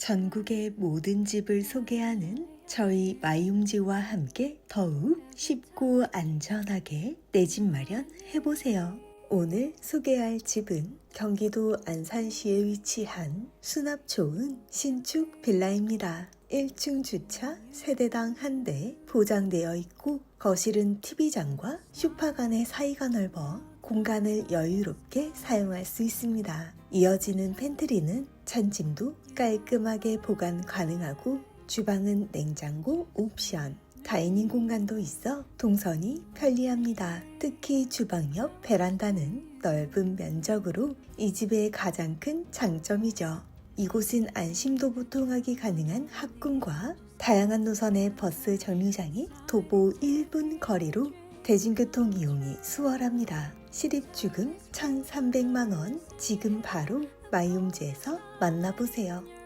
전국의 모든 집을 소개하는 저희 마이움지와 함께 더욱 쉽고 안전하게 내 집 마련 해보세요. 오늘 소개할 집은 경기도 안산시에 위치한 수납 좋은 신축 빌라입니다. 1층 주차 세대당 한 대 보장되어 있고 거실은 TV장과 쇼파 간의 사이가 넓어 공간을 여유롭게 사용할 수 있습니다. 이어지는 팬트리는 잔짐도 깔끔하게 보관 가능하고 주방은 냉장고 옵션, 다이닝 공간도 있어 동선이 편리합니다. 특히 주방 옆 베란다는 넓은 면적으로 이 집의 가장 큰 장점이죠. 이곳은 안심도 보통하기 가능한 학군과 다양한 노선의 버스 정류장이 도보 1분 거리로 대중교통 이용이 수월합니다. 시립주금 1,300만원 지금 바로 마이홈즈에서 만나보세요.